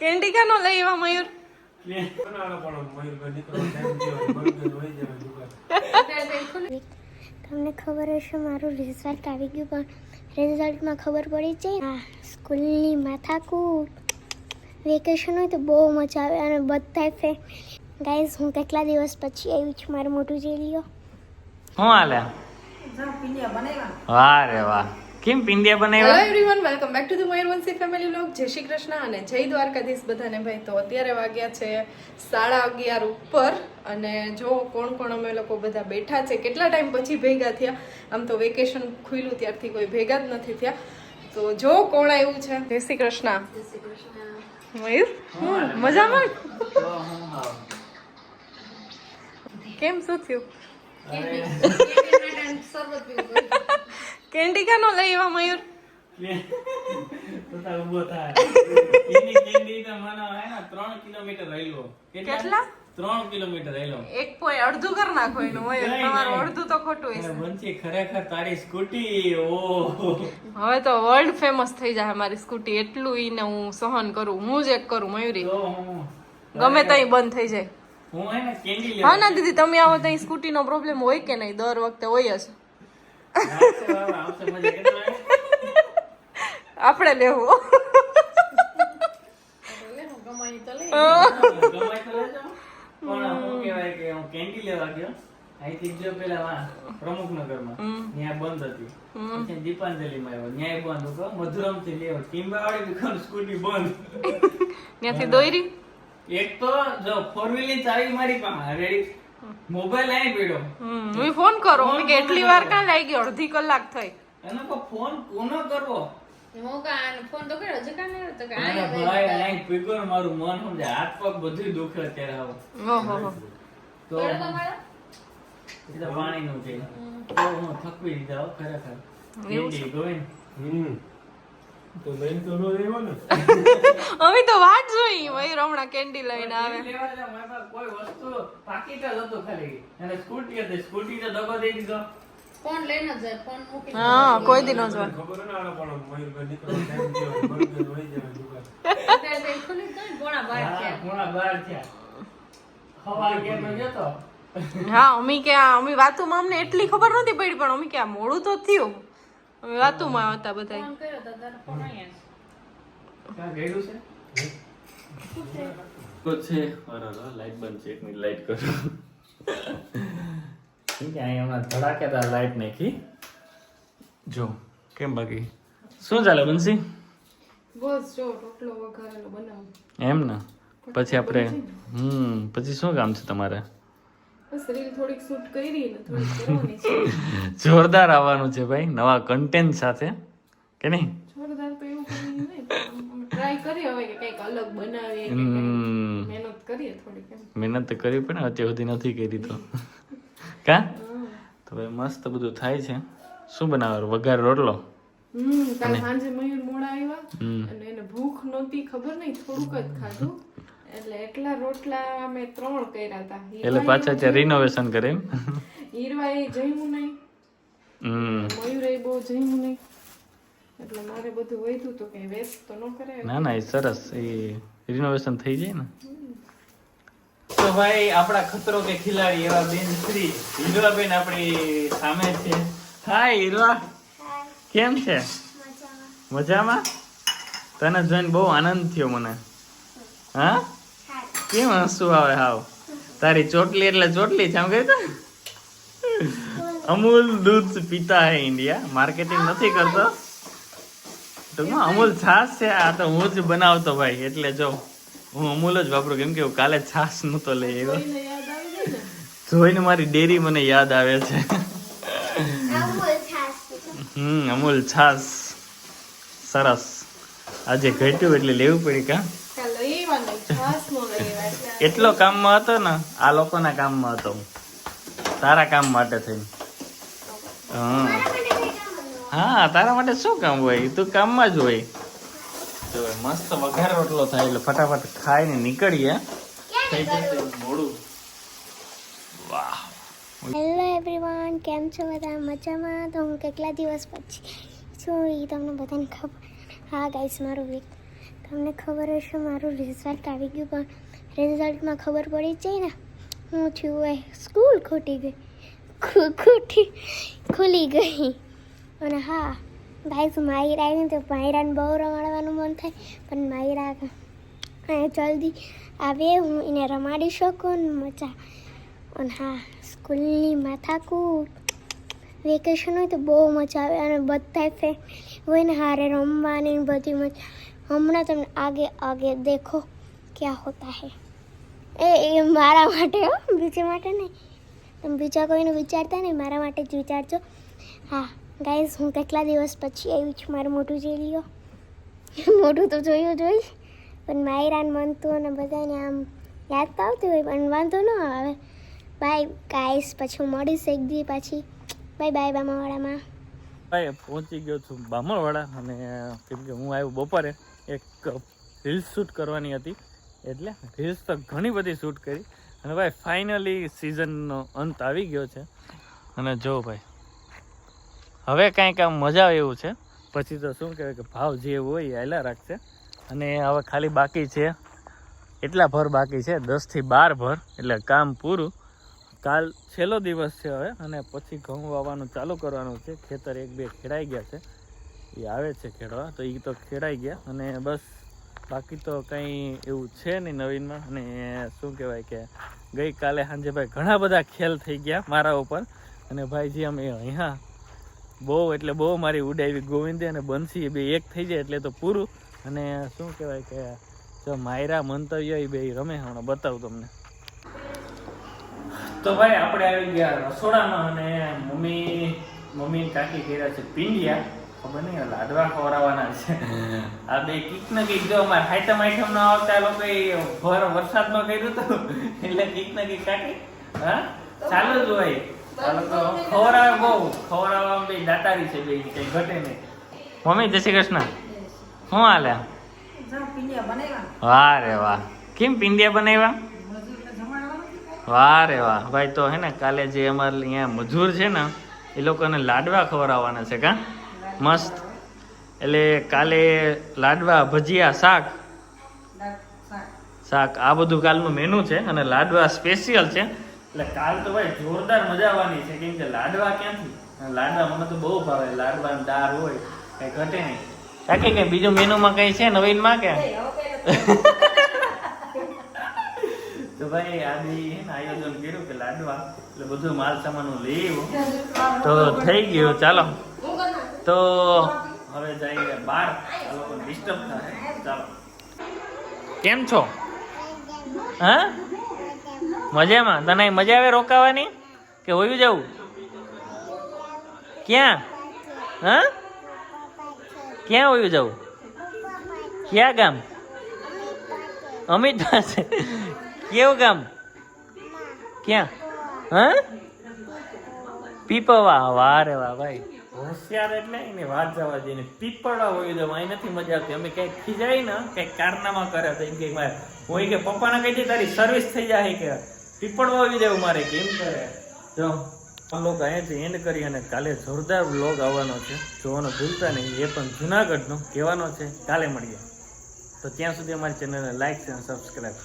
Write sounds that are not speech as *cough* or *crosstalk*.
Candy કાનો લઈ એવા મયુર? તમને ખબર હશે મારું રિઝલ્ટ આવી ગયું પણ રિઝલ્ટમાં ખબર પડી છે આ સ્કૂલની માથાકૂટ. વેકેશન હોય તો બહુ મજા આવે અને બધા ફ્રેન્ડ ગાઈઝ હું કેટલા દિવસ પછી આવી છું મારું મોટું જે લ્યો શું હાલે? વાહ રે વાહ. કેમ પિંડિયા hello everyone everyone welcome back to the Mayurvanshi family vlog જય શ્રી કૃષ્ણ અને જય દ્વારકાધીશ બધાને ભાઈ. તો અત્યારે વાગ્યા છે સાડા અગિયાર ઉપર અને જો કોણ કોણ અમે લોકો બધા બેઠા છે કેટલા ટાઈમ પછી ભેગા થયા? આમ તો વેકેશન ખુલ્યું ત્યારથી કોઈ ભેગા જ નથી થયા. તો જો કોણ આવ્યું છે? જય શ્રી કૃષ્ણ. મયુર હું મજામાં? કેમ શું થયું? કેન્ડી કાનો લઈ એવા મયુર? ઊભો થાય. એની કેન્ડી તો મને હે ને 3 કિલોમીટર રહેલો કેટલા? ત્રણ કિલોમીટર રહેલો એક પોઈ અડધું કરી નાખો એનું તમારું અડધું તો ખોટું હશે. વંશી ખરેખર તારી સ્કૂટી ઓ હવે તો વર્લ્ડ ફેમસ થઈ જાય મારી સ્કૂટી. એટલું ઈને હું સહન કરું. હું જ એક કરું મયુરી. ગમે ત્યાં બંધ થઈ જાય. ને હા ના દીદી તમે આવો ત્યાં સ્કૂટી નો પ્રોબ્લેમ હોય કે નહીં? દર વખતે હોય જ. આપણે લેવું. કેન્ડી ગયો અહીંથી જો પેલા વા પ્રમુખનગરમાં ત્યાં બંધ હતી પછી દીપાંજલિમાં આવ્યો ન્યાય બંધ હતો મધુરમથી લેવો ટીમ્બાવાળી દુકાન સ્કૂટી બંધ ત્યાંથી દોરી એક તો જો ફોર વ્હીલની ચાવી મારી પાસે રેડી મોબાઈલ અહીં પડ્યો હું ફોન કરો. હું કેટલી વાર કા લઈ ગયો? અડધી કલાક થઈ. એનો કો ફોન કોનો કરવો? ફોન તો કર્યો? છે કાં તો કે અરે ભાઈ અહીં પીગો મારું મન સમજે? હાથ પગ બધું દુખે અત્યારે આવું ઓહો તો એ તો પાણીનું છે. તો હું થકવી જાઉં ખરેખર. કેન્ડી ગોવિંદ? અમે તો વાટ જોઈ મયુર હમણાં કેન્ડી લઈને આવે. લેવા જાઉં, મારી પાસે કોઈ વસ્તુ પાકીટ જ હતું ખાલી. અને સ્કૂટી હતી સ્કૂટી તો દગો દઈ દીધો. ફોન લઈને જ જાય ફોન મૂકી હા કોઈ દી ન જોય અત્યારે તો જાય દુકાન જ ખુલી તો ગોણા હા, છે ગોણા બહાર છે ખવા અગિયાર નો જતો હા અમી કે અમી વાતુમાં અમને એટલી ખબર નહોતી પડી પણ અમી કે મોડું તો થયું. અમે વાતુમાં હતા બધા ફોન કર્યો તો તારો ફોન અહીંયા. ક્યાં ગયેલું છે? તો છે. અરે લાઈટ બંધ છે. એક મિનિટ લાઈટ કરું. કેમ કે અહીંયા હમણાં ધડાકેદાર લાઈટ નાખી. જો કેમ બાકી? શું ચાલે બનસી બસ જો રોટલો વઘારેલો બનાવું. એમ ને? પછી આપણે હમ પછી શું કામ છે તમારે? *laughs* જોરદાર આવવાનું છે ભાઈ નવા કન્ટેન્ટ સાથે કે નહીં? જોરદાર તો એવું ટ્રાય કરીએ હવે કે કંઈક અલગ બનાવીએ મહેનત કરીએ થોડીક મહેનત તો કરવી પડે ને અત્યાર સુધી નથી કરી તો. કા? તો ભાઈ મસ્ત બધું થાય છે. શું બનાવવાનું? વઘાર રોટલો? કાલ સાંજે મયુર મોડા આવ્યા અને એને ભૂખ નહોતી ખબર નહીં થોડુંક જ ખાધું. એટલે એટલા રોટલા અમે ત્રણ કર્યા હતા. એટલે પાછા ત્યાં રિનોવેશન કરે એમ? હીરવા એ જમ્યું નહીં. મયુર એ બહુ જમ્યું નહીં. એટલે મારે બધું વધ્યું તો કઈ વેસ્ટ તો ન કરે ના ના એ સરસ. એ રિનોવેશન થઈ જાય ને. તો ભાઈ આપણા ખતરો કે ખિલાડી એવા બેન શ્રી. હીરવાબેન આપણી સામે છે. હાય હીરવા કેમ છે? મજામાં? તને જોઈને બહુ આનંદ થયો મને. હા? કેમ હસવું આવે હાવ? તારી ચોટલી એટલે ચોટલી છે આમ કહી અમૂલ દૂધ પીતા હે ઇન્ડિયા. માર્કેટિંગ નથી કરતો. ટૂંકમાં અમૂલ છાશ છે? આ તો હું જ બનાવતો ભાઈ. એટલે જો હું અમૂલ જ વાપરું કેમ કે હું કાલે છાસ નતો લઈ આવ્યો. જોઈને મારી ડેરી મને યાદ આવે છે. હમ અમૂલ છાશ. સરસ. આજે ઘટ્યું એટલે લેવું પડી કા? એટલે કામમાં હતો ને આ લોકોના કામમાં હતો તારા કામ માટે થઈને. હા. હા તારા માટે શું કામ હોય? તું કામમાં જ હોય. તો મસ્ત વઘાર રોટલો થાય એટલે ફટાફટ ખાઈને નીકળીએ. થઈ જશે મોડું. વાહ. હેલો એવરીવન કેમ છો બધા? મજામાં? તો હું કેટલા દિવસ પછી છું એ તમને બધાને ખબર. હા ગાઈસ મારું વીક તમને ખબર હશે મારું રિઝલ્ટ આવી ગયું પણ રિઝલ્ટમાં ખબર પડી જાય ને, હું થયું હોય સ્કૂલ ખૂટી ગઈ. ખૂટી, ખુલી ગઈ. અને હા ગાઈસ માયરા આવી તો માયરાને બહુ રમાડવાનું મન થાય, પણ માયરા જલ્દી આવે, હું એને રમાડી શકું ને મજા. અને હા, સ્કૂલની માથાકૂટ. વેકેશન હોય તો બહુ મજા આવે, અને બધા ફ્રેન્ડ હોય ને હારે રમવાની બધી મજા. હમણાં તમને આગે આગે દેખો ક્યાં હોતા હે. એ મારા માટે, હો, બીજા માટે નહીં. તમે બીજા કોઈને વિચારતા નહીં, મારા માટે જ વિચારજો. હા ગાઈઝ હું કેટલા દિવસ પછી આવી છું મારું મોટું જોઈ લ્યો *laughs* મોટું તો જોયું જોઈ પણ માયરાન મનતું અને બધાને આમ યાદ તો આવતી હોય, પણ વાંધો ન આવે. બાય ગાઈસ પછી હું મળીશ એક દી પછી. બાય બાય બામાવાડામાં ભાઈ પહોંચી ગયો છું બામણવાડા અને, કેમ કે હું આવ્યો બપોરે, એક રીલ્સ શૂટ કરવાની હતી. એટલે રીલ્સ તો ઘણી બધી શૂટ કરી. અને ભાઈ ફાઇનલી સિઝનનો અંત આવી ગયો છે. અને જો ભાઈ, હવે કાંઈક આમ મજા આવે એવું છે. પછી તો શું કહેવાય કે ભાવ જે હોય એ આયલા રાખશે. અને હવે ખાલી બાકી છે, એટલા ભર બાકી છે દસથી બાર ભર. એટલે કામ પૂરું. કાલ છેલ્લો દિવસ છે હવે, અને પછી ઘઉં વાવવાનું ચાલુ કરવાનું છે. ખેતર એક બે ખેડાઈ ગયા છે. એ આવે છે ખેડવા, તો એ તો ખેડાઈ ગયા. અને બસ બાકી તો કંઈ એવું છે નહીં નવીનમાં. અને શું કહેવાય કે ગઈકાલે સાંજે ભાઈ ઘણા બધા ખેલ થઈ ગયા મારા ઉપર. અને ભાઈજી અમે અહીંયા બહુ એટલે બહુ મારી ઉડાવી ગોવિંદે અને બંસી બે એક થઈ જાય એટલે તો પૂરું. અને શું કહેવાય કે જો માયરા મંતવ્ય એ બે રમે હમણાં, બતાવું તમને. તો ભાઈ, આપણે આવી ગયા રસોડામાં અને મમ્મી મમ્મી કાકી કર્યા છે પિંડિયા ખબર નહીં લાડવા ખવડાવવાના છે. આ બે કીક ને કીક જો અમારે આઈટમ આઈટમ ના આવતા લોકો ભર વરસાદમાં કર્યું હતું એટલે કીક ને કીક કાઢી. હા? ચાલુ જ હોય. ખવડાવે બહુ. ખવડાવવા બે દાતારી છે બે કઈ ઘટે નહીં. મમ્મી જય શ્રી કૃષ્ણ. શું હાલે? વાહ રે વાહ. કેમ પિંડિયા બનાવ્યા? વાહ રે વાહ. ભાઈ તો હે ને કાલે જે અમારે અહીંયા મજૂર છે ને એ લોકોને લાડવા ખવડાવવાના છે કા? મસ્ત. એટલે કાલે લાડવા ભજીયા શાક? શાક. આ બધું કાલનું મેનુ છે અને લાડવા સ્પેશિયલ છે. એટલે કાલ તો ભાઈ જોરદાર મજા આવવાની છે. કેમ કે લાડવા ક્યાંથી? લાડવા મને તો બહુ ભાવે. લાડવા દાળ હોય કઈ ઘટે નહીં. કાકી કઈ બીજું મેનુમાં કઈ છે? નવીનમાં કે? *laughs* તો ભાઈ આજે આયોજન કર્યું કે લાડવા. એટલે બધું માલ સામાન આવ્યો. તો થઈ ગયું. ચાલો. તો હવે જઈએ બહાર આ લોકો ડિસ્ટર્બ થાય. ચાલો. કેમ છો? હા? મજામાં? તને મજા આવે રોકાવાની? કે હોયું જવું? ક્યાં? હા? ક્યાં હોયું જવું? ક્યાં ગામ? અમિત પાસે કેવું ગામ? ક્યાં? હા? પીપવા વાહ રે વાહ, ભાઈ. હોશિયાર એટલે એની વાત જવા દે પીપળા હોય તો અહીં નથી મજા આવતી. અમે કંઈક ખીજાય ને કંઈક કારનામાં કરે તો એમ કે મારે, હોય કે પપ્પાને કહી દે, તારી સર્વિસ થઈ જાય કે પીપળવા આવી દેવું મારે કેમ કરે. જો લોગ અહીંયાથી એન્ડ કરી અને કાલે જોરદાર બ્લોગ આવવાનો છે. જોવાનો ભૂલતા નહીં. એ પણ જુનાગઢનો કહેવાનો છે. કાલે મળીએ. તો ત્યાં સુધી અમારી ચેનલને લાઈક અને સબસ્ક્રાઈબ